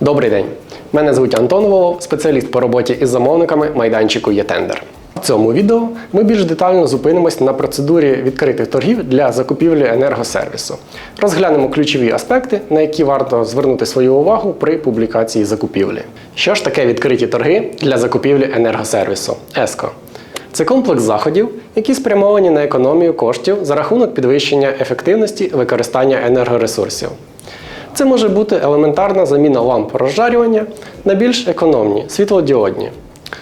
Добрий день. Мене звуть Антон Волов, спеціаліст по роботі із замовниками майданчику ЄТендер. В цьому відео ми більш детально зупинимось на процедурі відкритих торгів для закупівлі енергосервісу. Розглянемо ключові аспекти, на які варто звернути свою увагу при публікації закупівлі. Що ж таке відкриті торги для закупівлі енергосервісу? ЕСКО. Це комплекс заходів, які спрямовані на економію коштів за рахунок підвищення ефективності використання енергоресурсів. Це може бути елементарна заміна ламп розжарювання на більш економні світлодіодні,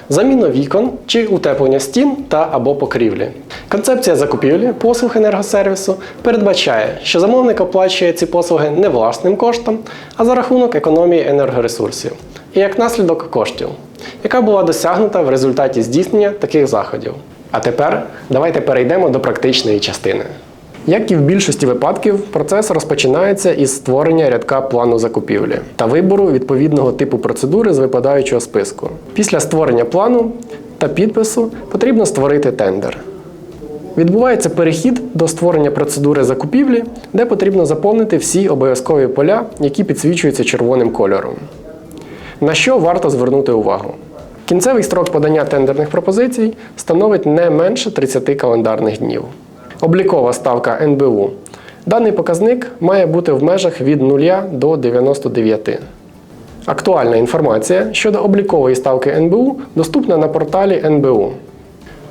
заміна вікон чи утеплення стін та або покрівлі. Концепція закупівлі послуг енергосервісу передбачає, що замовник оплачує ці послуги не власним коштом, а за рахунок економії енергоресурсів і як наслідок коштів, яка була досягнута в результаті здійснення таких заходів. А тепер давайте перейдемо до практичної частини. Як і в більшості випадків, процес розпочинається із створення рядка плану закупівлі та вибору відповідного типу процедури з випадаючого списку. Після створення плану та підпису потрібно створити тендер. Відбувається перехід до створення процедури закупівлі, де потрібно заповнити всі обов'язкові поля, які підсвічуються червоним кольором. На що варто звернути увагу? Кінцевий строк подання тендерних пропозицій становить не менше 30 календарних днів. Облікова ставка НБУ. Даний показник має бути в межах від 0 до 99. Актуальна інформація щодо облікової ставки НБУ доступна на порталі НБУ.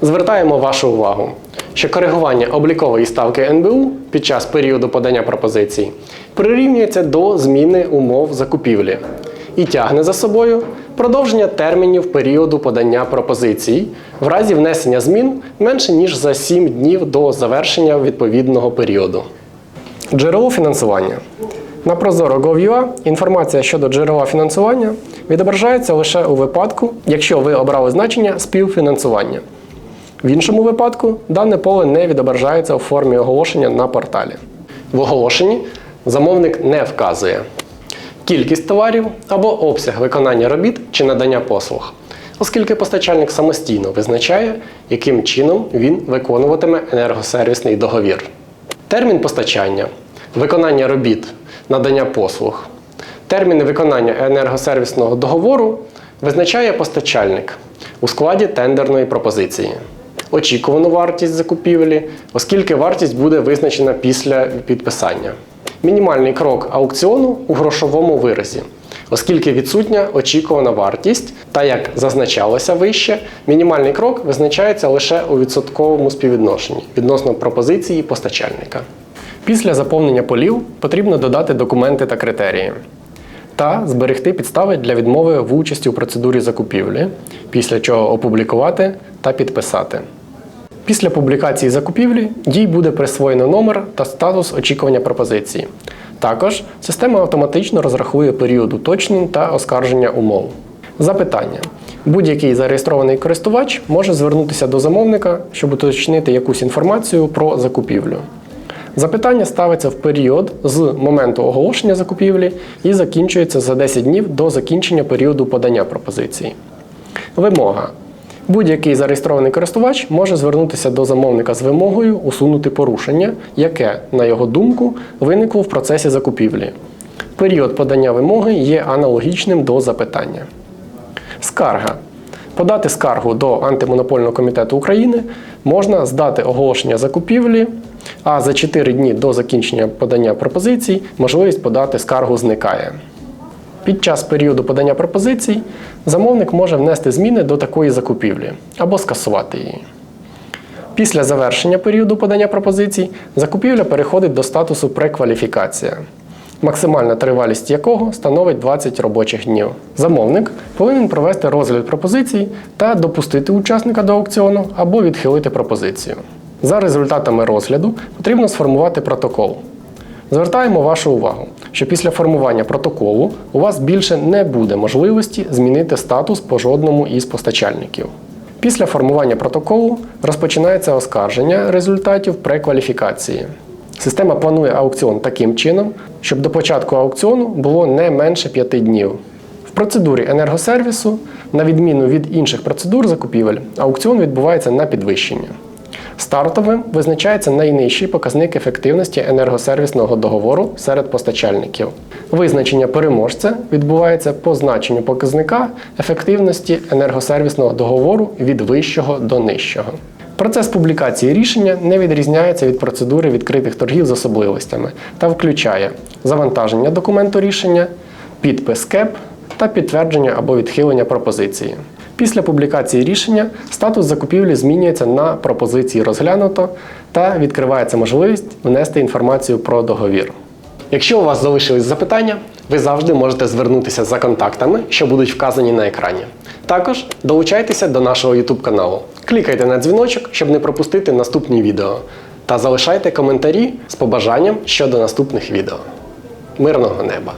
Звертаємо вашу увагу, що коригування облікової ставки НБУ під час періоду подання пропозицій прирівнюється до зміни умов закупівлі і тягне за собою продовження термінів періоду подання пропозицій в разі внесення змін менше ніж за 7 днів до завершення відповідного періоду. Джерело фінансування. На Prozoro.gov.ua інформація щодо джерела фінансування відображається лише у випадку, якщо ви обрали значення співфінансування. В іншому випадку дане поле не відображається у формі оголошення на порталі. В оголошенні замовник не вказує кількість товарів або обсяг виконання робіт чи надання послуг, оскільки постачальник самостійно визначає, яким чином він виконуватиме енергосервісний договір. Термін постачання, виконання робіт, надання послуг. Терміни виконання енергосервісного договору визначає постачальник у складі тендерної пропозиції. Очікувану вартість закупівлі, оскільки вартість буде визначена після підписання. Мінімальний крок аукціону у грошовому виразі, оскільки відсутня очікувана вартість, та як зазначалося вище, мінімальний крок визначається лише у відсотковому співвідношенні відносно пропозиції постачальника. Після заповнення полів потрібно додати документи та критерії та зберегти підстави для відмови в участі у процедурі закупівлі, після чого опублікувати та підписати. Після публікації закупівлі дій буде присвоєно номер та статус очікування пропозиції. Також система автоматично розрахує період уточнень та оскарження умов. Запитання. Будь-який зареєстрований користувач може звернутися до замовника, щоб уточнити якусь інформацію про закупівлю. Запитання ставиться в період з моменту оголошення закупівлі і закінчується за 10 днів до закінчення періоду подання пропозиції. Вимога. Будь-який зареєстрований користувач може звернутися до замовника з вимогою усунути порушення, яке, на його думку, виникло в процесі закупівлі. Період подання вимоги є аналогічним до запитання. Скарга. Подати скаргу до Антимонопольного комітету України можна здати оголошення закупівлі, а за 4 дні до закінчення подання пропозицій можливість подати скаргу зникає. Під час періоду подання пропозицій замовник може внести зміни до такої закупівлі або скасувати її. Після завершення періоду подання пропозицій закупівля переходить до статусу прекваліфікація, максимальна тривалість якого становить 20 робочих днів. Замовник повинен провести розгляд пропозицій та допустити учасника до аукціону або відхилити пропозицію. За результатами розгляду потрібно сформувати протокол. Звертаємо вашу увагу, що після формування протоколу у вас більше не буде можливості змінити статус по жодному із постачальників. Після формування протоколу розпочинається оскарження результатів прекваліфікації. Система планує аукціон таким чином, щоб до початку аукціону було не менше 5 днів. В процедурі енергосервісу, на відміну від інших процедур закупівель, аукціон відбувається на підвищення. Стартовим визначається найнижчий показник ефективності енергосервісного договору серед постачальників. Визначення переможця відбувається по значенню показника ефективності енергосервісного договору від вищого до нижчого. Процес публікації рішення не відрізняється від процедури відкритих торгів з особливостями та включає завантаження документу рішення, підпис КЕП та підтвердження або відхилення пропозиції. Після публікації рішення статус закупівлі змінюється на пропозиції розглянуто та відкривається можливість внести інформацію про договір. Якщо у вас залишились запитання, ви завжди можете звернутися за контактами, що будуть вказані на екрані. Також долучайтеся до нашого YouTube каналу. Клікайте на дзвіночок, щоб не пропустити наступні відео. Та залишайте коментарі з побажанням щодо наступних відео. Мирного неба!